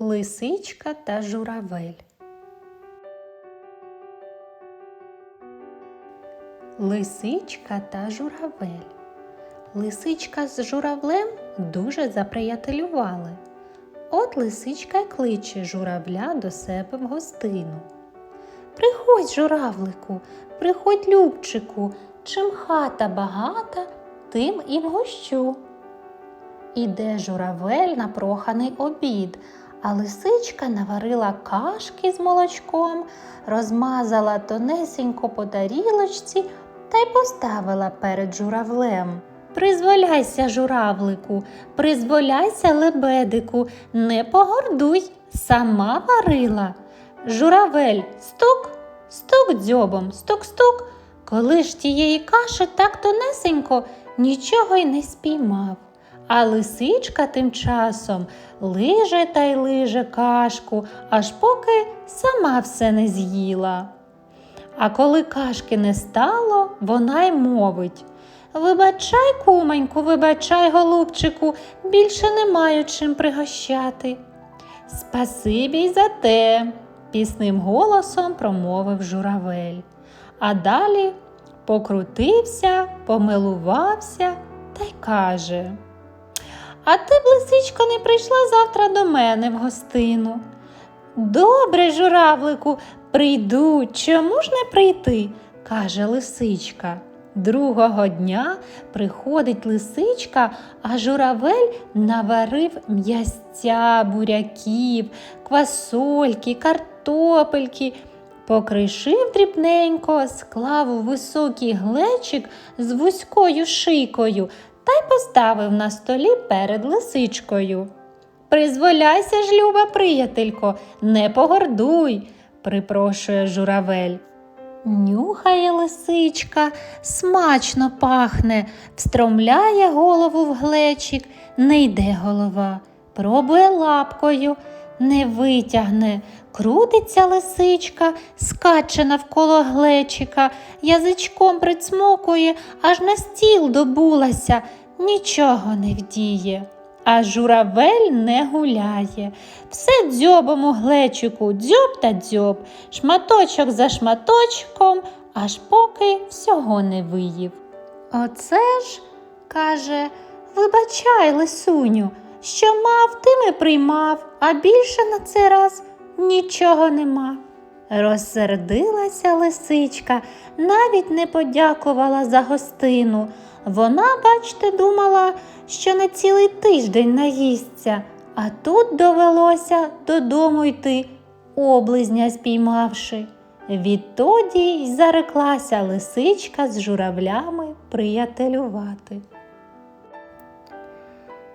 Лисичка та журавель. Лисичка та журавель. Лисичка з журавлем дуже заприятелювали. От лисичка кличе журавля до себе в гостину. Приходь, журавлику, приходь, любчику, чим хата багата, тим і вгощу. Іде журавель на проханий обід, а лисичка наварила кашки з молочком, розмазала тонесенько по тарілочці та й поставила перед журавлем. Призволяйся, журавлику, призволяйся, лебедику, не погордуй, сама варила. Журавель стук, стук дзьобом, стук-стук. Коли ж тієї каші так тонесенько нічого й не спіймав. А лисичка тим часом лиже та й лиже кашку, аж поки сама все не з'їла. А коли кашки не стало, вона й мовить Вибачай, кумоньку, вибачай, голубчику, більше не маю чим пригощати. Спасибі й за те, пісним голосом промовив журавель. А далі покрутився, помилувався та й каже. А ти лисичко, не прийшла завтра до мене в гостину. Добре, журавлику, прийду, чому ж не прийти? каже лисичка. Другого дня приходить лисичка, а журавель наварив м'ястя, буряків, квасольки, картопельки, покришив дрібненько, склав у високий глечик з вузькою шийкою та й поставив на столі перед лисичкою. Призволяйся ж, люба приятелько, не погордуй, припрошує журавель. Нюхає лисичка, смачно пахне, встромляє голову в глечик, не йде голова, пробує лапкою, не витягне, крутиться лисичка, скаче навколо глечика, язичком прицмокує, аж на стіл добулася, нічого не вдіє. А журавель не гуляє. Все дзьобом у глечику, дзьоб та дзьоб, шматочок за шматочком, аж поки всього не виїв. Оце ж, каже, вибачай, лисуню, що мав, тим і приймав, а більше на цей раз нічого нема. Розсердилася лисичка, навіть не подякувала за гостину. Вона, бачте, думала, що на цілий тиждень наїсться, а тут довелося додому йти, облизня спіймавши. Відтоді й зареклася лисичка з журавлями приятелювати.